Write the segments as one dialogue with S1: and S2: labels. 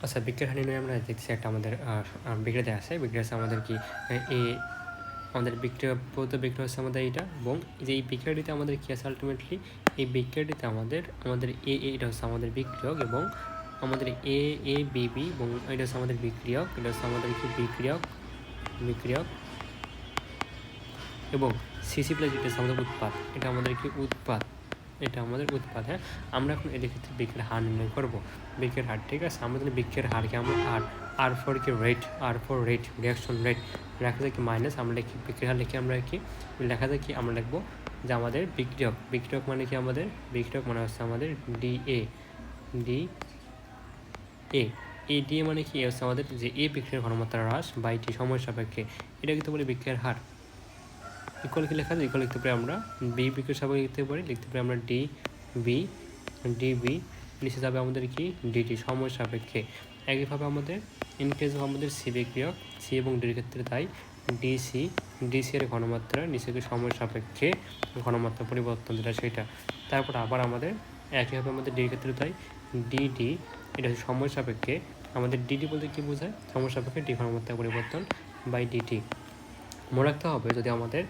S1: আচ্ছা বিক্রিয়ার হানি নিয়ে আমরা দেখছি একটা আমাদের বিক্রিয়াতে আছে। বিক্রিয়া আছে আমাদের কি? এ, আমাদের বিক্রিয়া প্রত বিক্রিয়া হচ্ছে আমাদের এইটা। এবং যে এই বিক্রিয়াটিতে আমাদের কী আছে আলটিমেটলি এই বিক্রিয়াটিতে আমাদের আমাদের এ এটা হচ্ছে আমাদের বিক্রিয়ক এবং আমাদের এ এ, বি বি এবং এটা হচ্ছে আমাদের বিক্রিয়ক, এটা হচ্ছে আমাদের কি? বিক্রিয়ক বিক্রিয়ক এবং সিসি প্লাস এটা হচ্ছে আমাদের উৎপাদ এটা আমাদের কি? উৎপাদ এটা আমাদের উৎপাদ হ্যাঁ? আমরা এখন এদের ক্ষেত্রে বিক্রির হার নির্ণয় করব। বিক্রির হার, ঠিক আছে? আমাদের বিক্রির হারকে আমরা আর আর ফোর কি rate R four rate reaction rate লেখা যায় কি মাইনাস আমরা লিখি বিক্রির হার, লিখে আমরা কি? লেখা যায় কি আমরা লিখব যে আমাদের বিক্রিয়ক বিক্রিয়ক মানে কি আমাদের? বিক্রিয়ক মানে হচ্ছে আমাদের ডি এ ডি এ এই ডি এ মানে কি? হচ্ছে আমাদের যে এ বিক্রিয়ার ঘনমাত্রা হ্রাস বা এটি সময় সাপেক্ষে। এটা কিন্তু বলি বিক্রিয়ার হার। ইকুয়াল কি লেখা যায়? ইকুয়াল লিখতে পারি আমরা বি বিকে সবাই লিখতে পারি। লিখতে পারি আমরা ডি বি ডি বি নিচে যাবে আমাদের কি? ডিটি সময় সাপেক্ষে। একইভাবে আমাদের ইন কেস আমাদের সি বিক্রিয়ক সি এবং ডির ক্ষেত্রে তাই ডিসি ডিসি এর ঘনমাত্রা নিচে সময় সাপেক্ষে ঘনমাত্রা পরিবর্তন যেটা সেটা। তারপর আবার আমাদের একইভাবে আমাদের ডির ক্ষেত্রে তাই ডিডি এটা হচ্ছে সময় সাপেক্ষে। আমাদের ডিডি বলতে কী বোঝায়? সময় সাপেক্ষে ডি ঘনমাত্রা পরিবর্তন বাই ডিটি মনে রাখতে হবে যদি আমাদের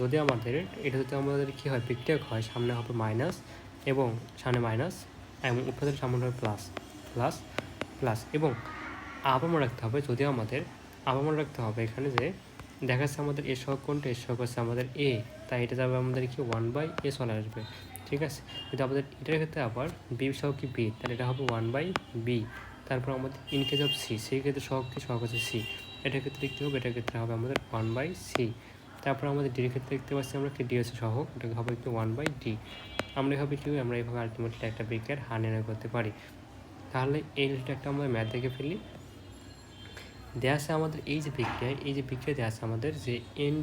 S1: যদি আমাদের, এটা যদি আমাদের কী হয়, বিক্রিয়ক হয়, সামনে হবে মাইনাস এবং সামনে মাইনাস এবং উপরের সামনে হবে প্লাস প্লাস প্লাস এবং আবার মনে রাখতে হবে যদি আমাদের আবার মনে রাখতে হবে এখানে যে দেখা যাচ্ছে আমাদের এ সহগ কোনটা? এ সহগ হচ্ছে আমাদের এ তাই এটা যাবে আমাদের কি? ওয়ান বাই এ চলে আসবে, ঠিক আছে? যদি আমাদের এটার ক্ষেত্রে আবার বি সহগ কি বি তাহলে এটা হবে ওয়ান বাই বি তারপর আমাদের ইন কেস অফ সি সেই ক্ষেত্রে সহগ কি? সহগ হচ্ছে সি এটার ক্ষেত্রে কী হবে? এটার ক্ষেত্রে হবে আমাদের ওয়ান বাই সি তারপর আমাদের ডির ক্ষেত্রে দেখতে পাচ্ছি আমরা কি ডি হচ্ছে সহগ হবে কি ওয়ান বাই ডি আমরা এভাবে কী আমরা এইভাবে আলটিমেটলি একটা বিক্রিয়ার হার নির্ণয় করতে পারি? তাহলে এই একটা আমরা ম্যাথ দেখে ফেলি। দেওয়া আছে আমাদের এই যে বিক্রিয়া, এই যে বিক্রিয়া দেওয়া আছে আমাদের যে এন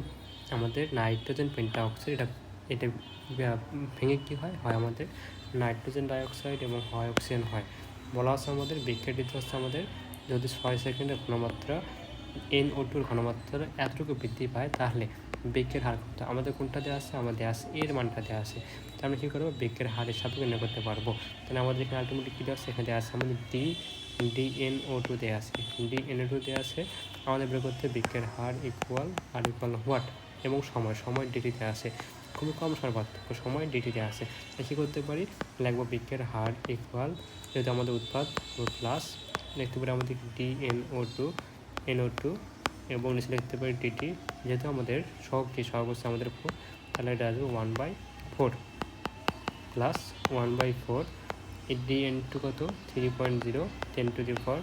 S1: আমাদের নাইট্রোজেন পেন্টাঅক্সাইড এটা এটা ভেঙে কী হয়? হয় আমাদের নাইট্রোজেন ডাইঅক্সাইড এবং হয় অক্সিজেন হয়। বলা আছে আমাদের বিক্রিয়াটিতে হচ্ছে আমাদের যদি ছয় সেকেন্ডের ঘনমাত্রা এন ও টুর ঘনমাত্রা এতটুকু বৃদ্ধি পায়, তাহলে বেগের হার কত? আমাদের কোনটা দেওয়া আছে? আমাদের আছে। এর মানটা দেওয়া আছে। তাহলে আমরা কী করব? বেগের হারের সাথে গণ্য করতে পারব। তাহলে আমাদের এখানে আলটিমেটলি কী দেওয়া আছে? এখানে দেওয়া আছে আমাদের D D N O two দেওয়া আছে। ও টু দেওয়া আছে। আমাদের বের করতে বেগের হার ইকুয়াল আর ইকুয়াল হোয়াট এবং সময়। সময় ডিটিতে আছে। খুবই কম সময় পার্থক্য। সময় ডিটিতে আছে। কী করতে পারি? লাগবো বিজ্ঞের হার ইকুয়াল যেহেতু আমাদের উৎপাদ প্লাস লিখতে পারি আমাদের D N O two N O two এবং নিচে লিখতে পারি ডিটি যেহেতু আমাদের সহগটি সহগ হচ্ছে আমাদের ফোর তাহলে এটা আসবে one by four plus one by four D N two কত? Three point zero ten to the four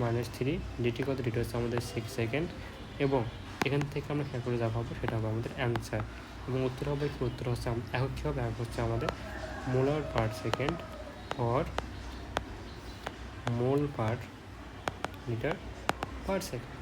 S1: minus three D T কত? ডিটি হচ্ছে আমাদের সিক্স সেকেন্ড এবং এখান থেকে আমরা খেয়াল করে যা পাবো সেটা হবে আমাদের অ্যান্সার এবং উত্তর হবে কি? উত্তর হচ্ছে এখন কী হবে? এখন হচ্ছে আমাদের molar per second or mole per litre per second